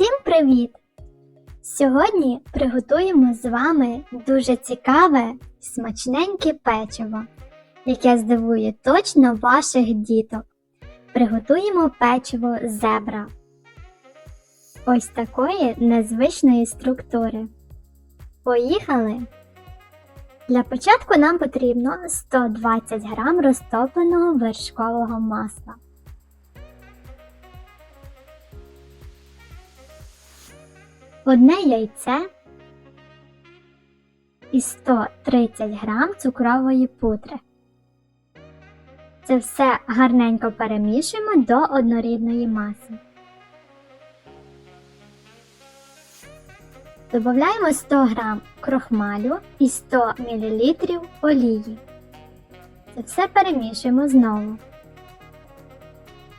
Всім привіт! Сьогодні приготуємо з вами дуже цікаве смачненьке печиво, яке здивує точно ваших діток. Приготуємо печиво зебра. Ось такої незвичної структури. Поїхали! Для початку нам потрібно 120 г розтопленого вершкового масла. Одне яйце і 130 грам цукрової пудри. Це все гарненько перемішуємо до однорідної маси. Додаємо 100 грам крохмалю і 100 мл олії. Це все перемішуємо знову.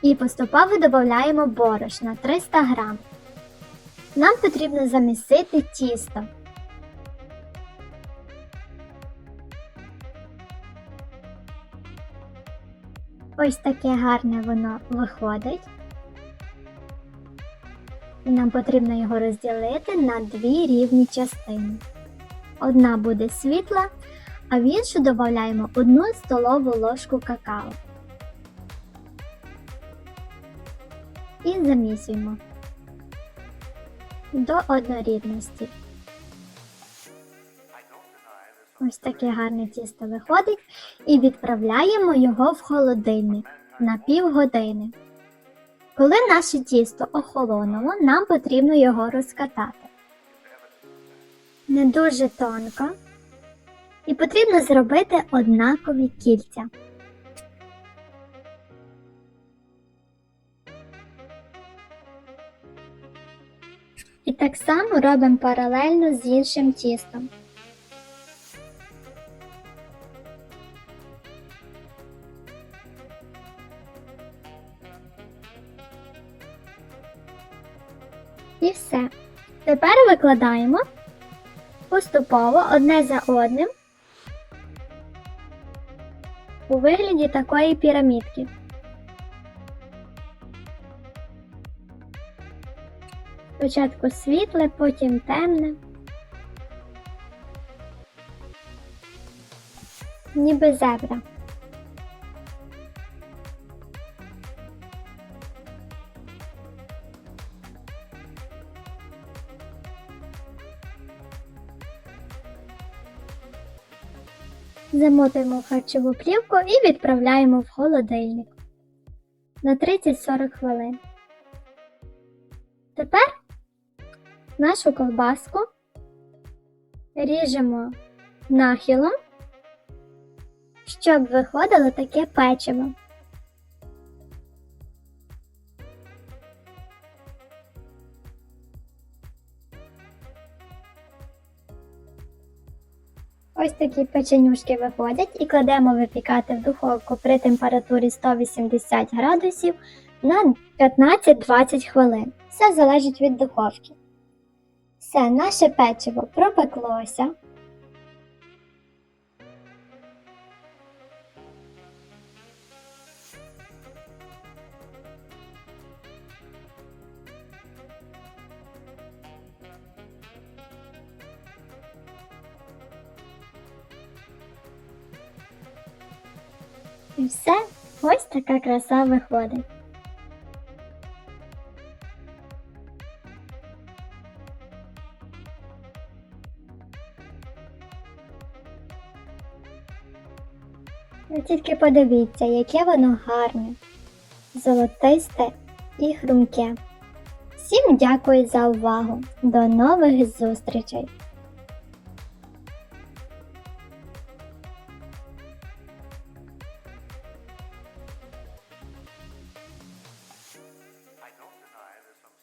І поступово додаємо борошна 300 грам. Нам потрібно замісити тісто. Ось таке гарне воно виходить. І нам потрібно його розділити на дві рівні частини. Одна буде світла, а в іншу додаємо одну столову ложку какао. І замісуємо до однорідності. Ось таке гарне тісто виходить і відправляємо його в холодильник на півгодини. Коли наше тісто охолонуло, нам потрібно його розкатати. Не дуже тонко. І потрібно зробити однакові кільця. І так само робимо паралельно з іншим тістом. І все. Тепер викладаємо поступово одне за одним у вигляді такої пірамідки. Спочатку світле, потім темне. Ніби зебра. Замотуємо харчову плівку і відправляємо в холодильник на 30-40 хвилин. Тепер нашу ковбаску ріжемо нахилом, щоб виходило таке печиво. Ось такі печенюшки виходять і кладемо випікати в духовку при температурі 180 градусів на 15-20 хвилин. Все залежить від духовки. Все, наше печиво пропеклося. І все, ось така краса виходить. Ви тільки подивіться, яке воно гарне, золотисте і хрумке. Всім дякую за увагу. До нових зустрічей!